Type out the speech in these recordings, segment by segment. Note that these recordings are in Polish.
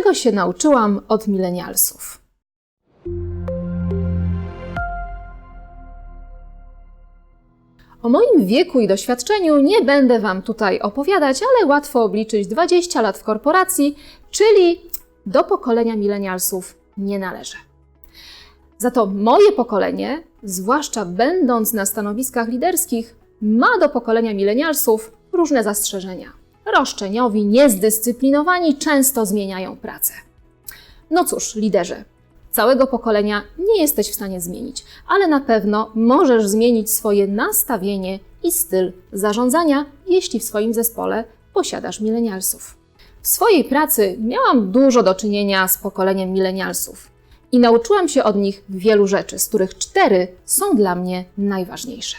Czego się nauczyłam od milenialsów? O moim wieku i doświadczeniu nie będę Wam tutaj opowiadać, ale łatwo obliczyć 20 lat w korporacji, czyli do pokolenia milenialsów nie należę. Za to moje pokolenie, zwłaszcza będąc na stanowiskach liderskich, ma do pokolenia milenialsów różne zastrzeżenia. Roszczeniowi, niezdyscyplinowani często zmieniają pracę. No cóż, liderze, całego pokolenia nie jesteś w stanie zmienić, ale na pewno możesz zmienić swoje nastawienie i styl zarządzania, jeśli w swoim zespole posiadasz milenialsów. W swojej pracy miałam dużo do czynienia z pokoleniem milenialsów i nauczyłam się od nich wielu rzeczy, z których cztery są dla mnie najważniejsze.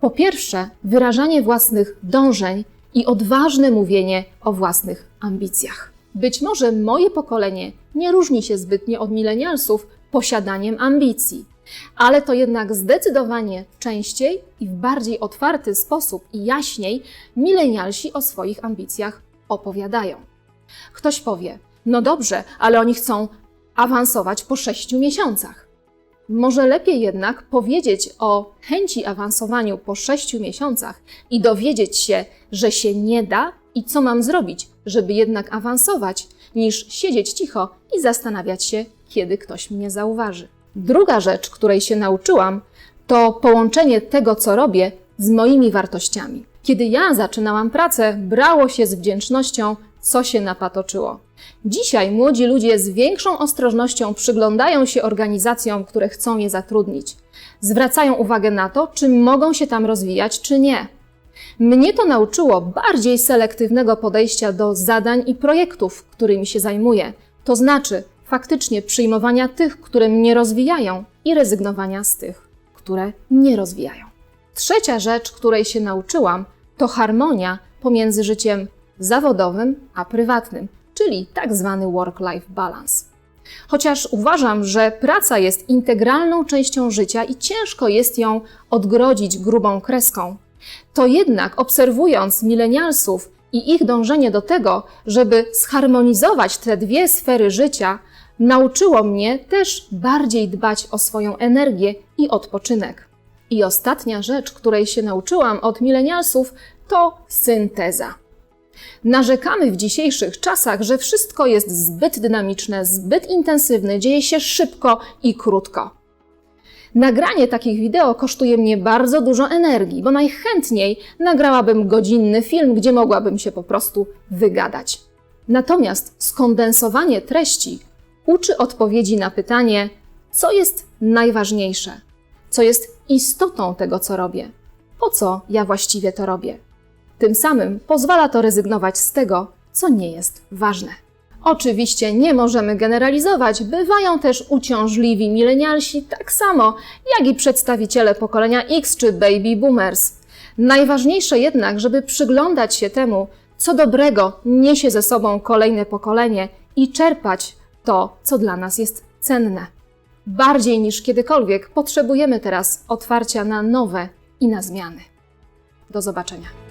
Po pierwsze, wyrażanie własnych dążeń i odważne mówienie o własnych ambicjach. Być może moje pokolenie nie różni się zbytnio od milenialsów posiadaniem ambicji, ale to jednak zdecydowanie częściej i w bardziej otwarty sposób i jaśniej milenialsi o swoich ambicjach opowiadają. Ktoś powie: No dobrze, ale oni chcą awansować po sześciu miesiącach. Może lepiej jednak powiedzieć o chęci awansowaniu po sześciu miesiącach i dowiedzieć się, że się nie da i co mam zrobić, żeby jednak awansować, niż siedzieć cicho i zastanawiać się, kiedy ktoś mnie zauważy. Druga rzecz, której się nauczyłam, to połączenie tego, co robię, z moimi wartościami. Kiedy ja zaczynałam pracę, brało się z wdzięcznością, co się napatoczyło. Dzisiaj młodzi ludzie z większą ostrożnością przyglądają się organizacjom, które chcą je zatrudnić. Zwracają uwagę na to, czy mogą się tam rozwijać, czy nie. Mnie to nauczyło bardziej selektywnego podejścia do zadań i projektów, którymi się zajmuję. To znaczy faktycznie przyjmowania tych, które mnie rozwijają i rezygnowania z tych, które nie rozwijają. Trzecia rzecz, której się nauczyłam, to harmonia pomiędzy życiem zawodowym a prywatnym, czyli tak zwany work-life balance. Chociaż uważam, że praca jest integralną częścią życia i ciężko jest ją odgrodzić grubą kreską, to jednak obserwując milenialsów i ich dążenie do tego, żeby zharmonizować te dwie sfery życia, nauczyło mnie też bardziej dbać o swoją energię i odpoczynek. I ostatnia rzecz, której się nauczyłam od milenialsów, to synteza. Narzekamy w dzisiejszych czasach, że wszystko jest zbyt dynamiczne, zbyt intensywne, dzieje się szybko i krótko. Nagranie takich wideo kosztuje mnie bardzo dużo energii, bo najchętniej nagrałabym godzinny film, gdzie mogłabym się po prostu wygadać. Natomiast skondensowanie treści uczy odpowiedzi na pytanie, co jest najważniejsze, co jest istotą tego, co robię, po co ja właściwie to robię. Tym samym pozwala to rezygnować z tego, co nie jest ważne. Oczywiście nie możemy generalizować, bywają też uciążliwi milenialsi, tak samo jak i przedstawiciele pokolenia X czy baby boomers. Najważniejsze jednak, żeby przyglądać się temu, co dobrego niesie ze sobą kolejne pokolenie i czerpać to, co dla nas jest cenne. Bardziej niż kiedykolwiek potrzebujemy teraz otwarcia na nowe i na zmiany. Do zobaczenia.